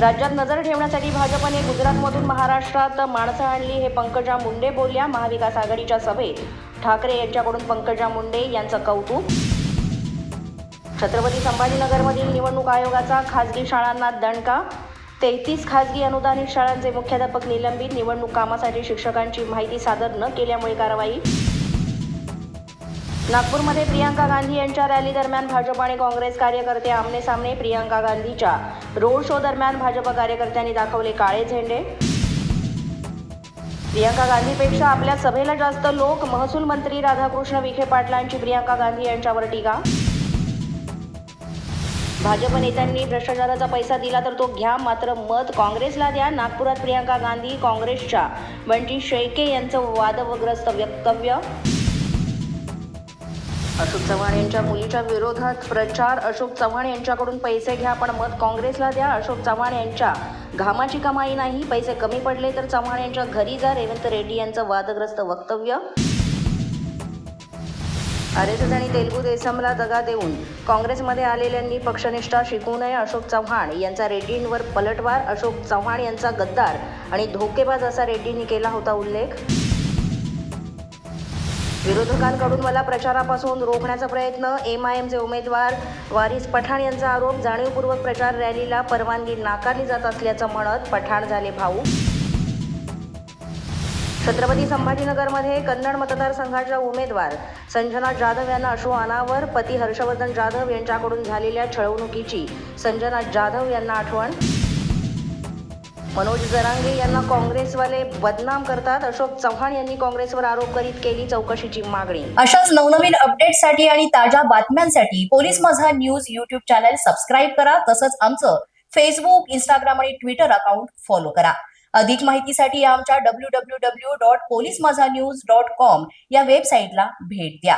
राज्यात नजर ठेवण्यासाठी भाजपने गुजरातमधून महाराष्ट्रात माणसं आणली हे पंकजा मुंडे बोलल्या महाविकास आघाडीच्या सभेत. ठाकरे यांच्याकडून पंकजा मुंडे यांचं कौतुक. छत्रपती संभाजीनगरमधील निवडणूक आयोगाचा खासगी शाळांना दणका. तेहतीस खासगी अनुदानित शाळांचे मुख्याध्यापक निलंबित. निवडणूक कामासाठी शिक्षकांची माहिती सादर न केल्यामुळे कारवाई. नागपूरमध्ये प्रियांका गांधी यांच्या रॅली दरम्यान भाजप आणि काँग्रेस कार्यकर्ते आमने सामने प्रियांका गांधीच्या रोड शो दरम्यान भाजप कार्यकर्त्यांनी दाखवले काळे झेंडे. प्रियांका गांधीपेक्षा आपल्या सभेला जास्त लोक महसूल मंत्री राधाकृष्ण विखे पाटलांची प्रियांका गांधी यांच्यावर टीका. भाजप नेत्यांनी भ्रष्टाचाराचा पैसा दिला तर तो घ्या मात्र मत काँग्रेसला द्या. नागपुरात प्रियांका गांधी काँग्रेसच्या बंटी शेळके यांचं वादग्रस्त वक्तव्य अशोक चव्हाण यांच्या मुलीच्या विरोधात प्रचार. अशोक चव्हाण यांच्याकडून पैसे घ्या पण मत काँग्रेसला द्या. अशोक चव्हाण यांच्या घामाची कमाई नाही पैसे कमी पडले तर चव्हाण यांच्या घरी जा. रेवंत रेड्डी यांचं वादग्रस्त वक्तव्य. आर एस एस आणि तेलुगू देसमला दगा देऊन काँग्रेसमध्ये आलेल्यांनी पक्षनिष्ठा शिकू नये अशोक चव्हाण यांचा रेड्डींवर पलटवार. अशोक चव्हाण यांचा गद्दार आणि धोकेबाज असा रेड्डींनी केला होता उल्लेख. विरोधकांकडून मला प्रचारापासून रोखण्याचा प्रयत्न एम आय एमचे उमेदवार वारिस पठाण यांचा आरोप जाणीवपूर्वक प्रचार रॅलीला परवानगी नाकारली जात असल्याचं म्हणत पठाण झाले भाऊ. छत्रपती संभाजीनगरमध्ये कन्नड मतदारसंघाच्या उमेदवार संजना जाधव यांना अश्रू अनावर पती हर्षवर्धन जाधव यांच्याकडून झालेल्या छळवणुकीची संजना जाधव यांना आठवण. मनोज जरांगे यांना काँग्रेसवाले बदनाम करतात. अशोक चव्हाण यांनी काँग्रेसवर आरोप करीत केली चौकशीची मागणी. अशाच नवनवीन अपडेटसाठी आणि ताज्या बातम्यांसाठी police Majha news YouTube channel subscribe करा. तसंच आमचं फेसबुक इंस्टाग्राम आणि ट्विटर अकाउंट फॉलो करा. अधिक माहितीसाठी आमच्या W W W dot police Majha news dot com या वेबसाईटला भेट द्या.